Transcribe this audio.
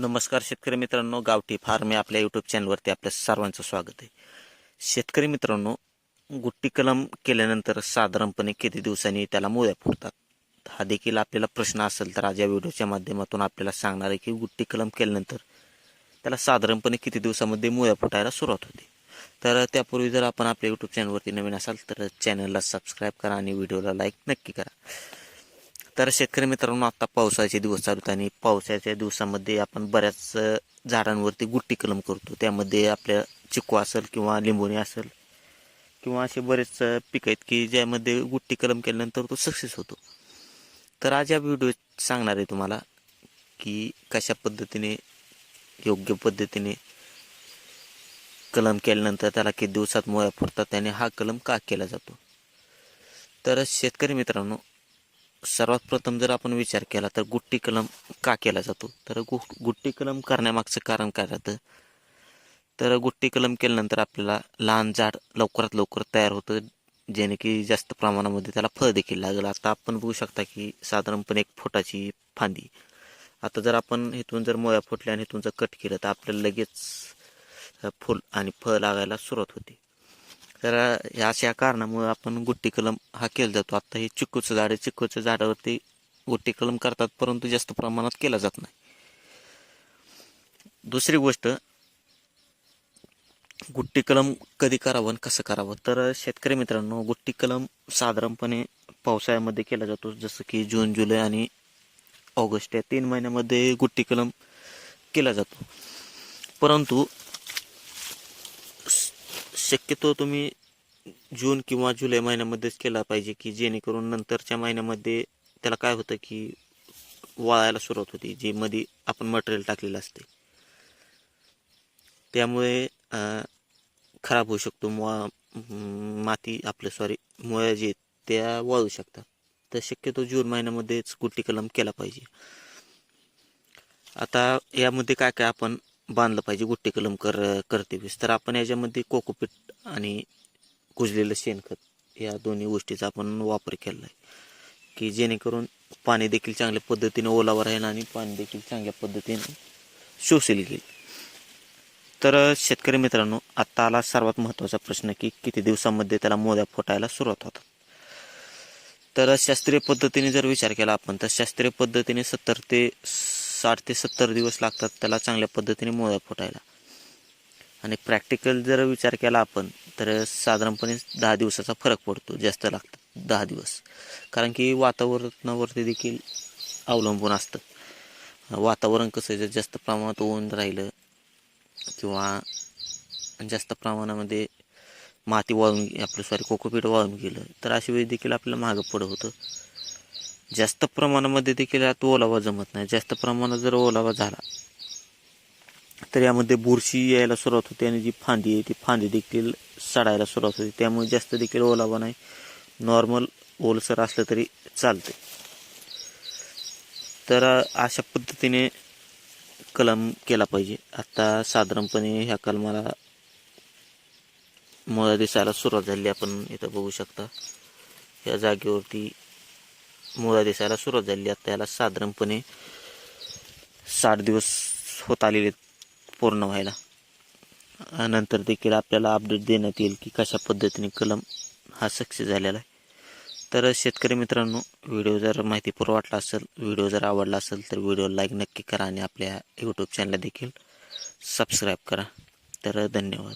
नमस्कार शेतकरी मित्रांनो गावठी फार्म या आपल्या यूट्यूब चॅनलवरती आपल्या सर्वांचं स्वागत आहे. शेतकरी मित्रांनो गुट्टी कलम केल्यानंतर साधारणपणे किती दिवसांनी त्याला मुळ्या फुटतात? हा देखील आपल्याला प्रश्न असेल तर आज या व्हिडिओच्या माध्यमातून आपल्याला सांगणार आहे की गुट्टी कलम केल्यानंतर त्याला साधारणपणे किती दिवसामध्ये मुळ्या फुटायला सुरुवात होते. तर त्यापूर्वी जर आपण आपल्या यूट्यूब चॅनलवरती नवीन असाल तर चॅनलला सबस्क्राईब करा आणि व्हिडिओला लाईक नक्की करा. तर शेतकरी मित्रांनो आता पावसाचे दिवस चालू आहेत आणि पावसाच्या दिवसामध्ये आपण बऱ्याच झाडांवरती गुट्टी कलम करतो. त्यामध्ये आपल्या चिकू असेल किंवा लिंबोणी असेल किंवा असे बरेच पिक पिकं आहेत की ज्यामध्ये गुट्टी कलम केल्यानंतर तो सक्सेस होतो. तर आज या व्हिडिओ सांगणार आहे तुम्हाला की कशा पद्धतीने योग्य पद्धतीने कलम केल्यानंतर त्याला किती दिवसात मुळ्या फुटतात त्याने हा कलम का केला जातो. तर शेतकरी मित्रांनो सर्वात प्रथम जर आपण विचार केला तर गुट्टी कलम का केला जातो? तर गु गुट्टी कलम करण्यामागचं कारण काय राहतं? तर गुट्टी कलम केल्यानंतर आपल्याला लहान झाड लवकरात लवकर तयार होतं जेणे की जास्त प्रमाणामध्ये त्याला फळ देखील लागेल. आता आपण बघू शकता की साधारणपणे एक फुटाची फांदी. आता जर आपण इथून जर मोया फुटल्या आणि इथून जर कट केलं तर आपल्याला लगेच फुल आणि फळ लागायला सुरुवात होते. तर ह्या अशा कारणामुळे आपण गुट्टी कलम हा केला जातो. आता हे चिक्कूचं झाड आहे. चिक्कूच्या झाडावरती गुट्टी कलम करतात परंतु जास्त प्रमाणात केला जात नाही. दुसरी गोष्ट गुट्टी कलम कधी करावं आणि कसं करावं? तर शेतकरी मित्रांनो गुट्टी कलम साधारणपणे पावसाळ्यामध्ये केला जातो. जसं की जून जुलै आणि ऑगस्ट या तीन महिन्यामध्ये गुट्टी कलम केला जातो. परंतु शक्यतो तुम्ही जून किंवा जुलै महिन्यामध्येच केला पाहिजे की जेणेकरून नंतरच्या महिन्यामध्ये त्याला काय होतं की वाळायला सुरुवात होती जे मध्ये आपण मटेरियल टाकलेलं असते. त्यामुळे खराब होऊ शकतो मुळा माती आपलं सॉरी मुळ्या जे आहेत त्या वाळू शकतात. तर शक्यतो जून महिन्यामध्येच गुट्टी कलम केला पाहिजे. आता यामध्ये काय काय आपण बांधलं पाहिजे गुट्टे कलम कर करते तर आपण याच्यामध्ये कोकोपीट आणि कुजलेलं शेणखत या दोन्ही गोष्टीचा आपण वापर केला आहे. की जेणेकरून पाणी देखील चांगल्या पद्धतीने ओलावर राहील आणि पाणी देखील चांगल्या पद्धतीने शोषेल गेल. तर शेतकरी मित्रांनो आत्ता आला सर्वात महत्त्वाचा प्रश्न की किती दिवसामध्ये त्याला मोद्या फुटायला सुरुवात होतात. तर शास्त्रीय पद्धतीने जर विचार केला आपण तर शास्त्रीय पद्धतीने सत्तर ते साठ ते सत्तर दिवस लागतात त्याला चांगल्या पद्धतीने मोळ्या फुटायला. आणि प्रॅक्टिकल जर विचार केला आपण तर साधारणपणे दहा दिवसाचा फरक पडतो जास्त लागतात दहा दिवस. कारण की वातावरणावरती देखील अवलंबून असतं वातावरण कसं आहे जर जास्त प्रमाणात ऊन राहिलं किंवा जास्त प्रमाणामध्ये माती वाळून आपलं सॉरी कोकोपीट वाळून गेलं तर अशी वेळी देखील आपल्याला मागं पडत होतं. जास्त प्रमाणामध्ये देखील यात ओलावा जमत नाही. जास्त प्रमाणात जर ओलावा झाला तर यामध्ये बुरशी यायला सुरुवात होते आणि जी फांदी आहे ती फांदी देखील सडायला सुरुवात होते. त्यामुळे जास्त देखील ओलावा नाही. नॉर्मल ओलसर असलं तरी चालते तर अशा पद्धतीने कलम केला पाहिजे. आत्ता साधारणपणे ह्या कलमाला मुळा दिसायला सुरुवात झाली आपण इथं बघू शकता. या जागेवरती मुळा दिसायला सुरुवात झाली. आता याला साधारणपणे साठ दिवस होत आलेले आहेत पूर्ण व्हायला. नंतर देखील आपल्याला अपडेट देण्यात येईल की कशा पद्धतीने कलम हा सक्सेस झालेला आहे. तर शेतकरी मित्रांनो व्हिडिओ जर माहितीपूर्व वाटला असेल व्हिडिओ जर आवडला असेल तर व्हिडिओ लाईक नक्की करा आणि आपल्या यूट्यूब चॅनलला देखील सबस्क्राईब करा. तर धन्यवाद.